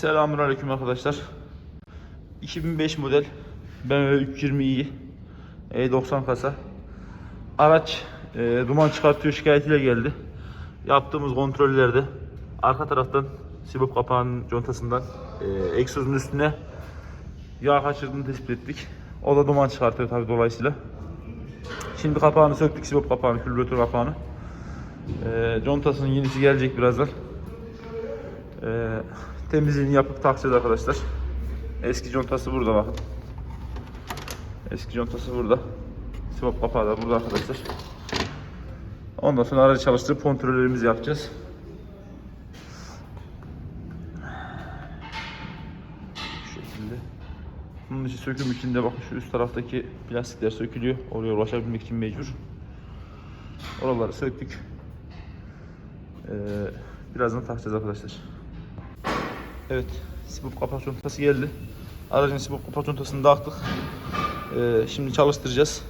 Selamünaleyküm arkadaşlar. 2005 model BMW 320i E90 kasa. Araç e, duman çıkartıyor şikayetiyle geldi. Yaptığımız kontrollerde arka taraftan sibop kapağının contasından e, egzozun üstüne yağ kaçırdığını tespit ettik. O da duman çıkartıyor tabi dolayısıyla. Şimdi kapağını söktük sibop kapağını, külbüratör kapağını. E, contasının yenisi gelecek birazdan. Ee, temizliğini yapıp takacağız arkadaşlar. Eski contası burada bakın. Eski contası burada. Sivop kapağı da burada arkadaşlar. Ondan sonra aracı çalıştırıp kontrollerimizi yapacağız. Şu şekilde. Bunun içi söküm içinde bakın şu üst taraftaki plastikler sökülüyor. Oraya ulaşabilmek için mecbur. Oraları söktük. Ee, birazdan takacağız arkadaşlar. Evet, sibop kapak contası geldi. Aracın sibop kapak contasını taktık. Ee, şimdi çalıştıracağız.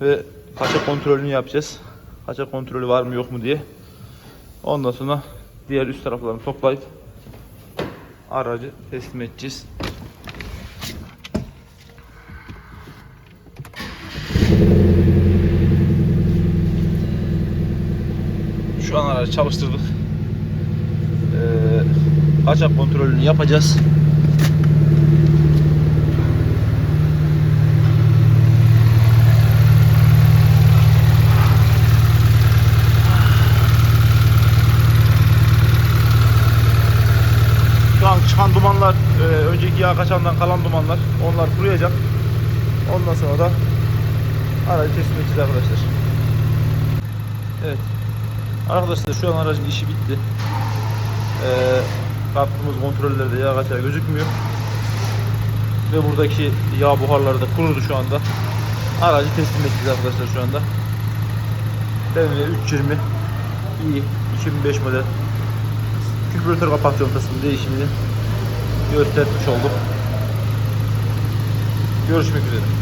Ve kaça kontrolünü yapacağız. Kaça kontrolü var mı yok mu diye. Ondan sonra diğer üst taraflarını toplayıp aracı teslim edeceğiz. Şu an aracı çalıştırdık. Ee, kaçak kontrolünü yapacağız. Şu an çıkan dumanlar, e, önceki yağ kaçandan kalan dumanlar, onlar kuruyacak. Ondan sonra da aracı teslim edeceğiz arkadaşlar. Evet. Arkadaşlar şu an aracın işi bitti. Ee, yaptığımız kontrollerde yağ kaçağı gözükmüyor. Ve buradaki yağ buharları da kurudu şu anda. Aracı teslim edeceğiz arkadaşlar şu anda. BMW 320 i 2005 model kübüratör kapak contasının değişimini göstermiş olduk. Görüşmek üzere.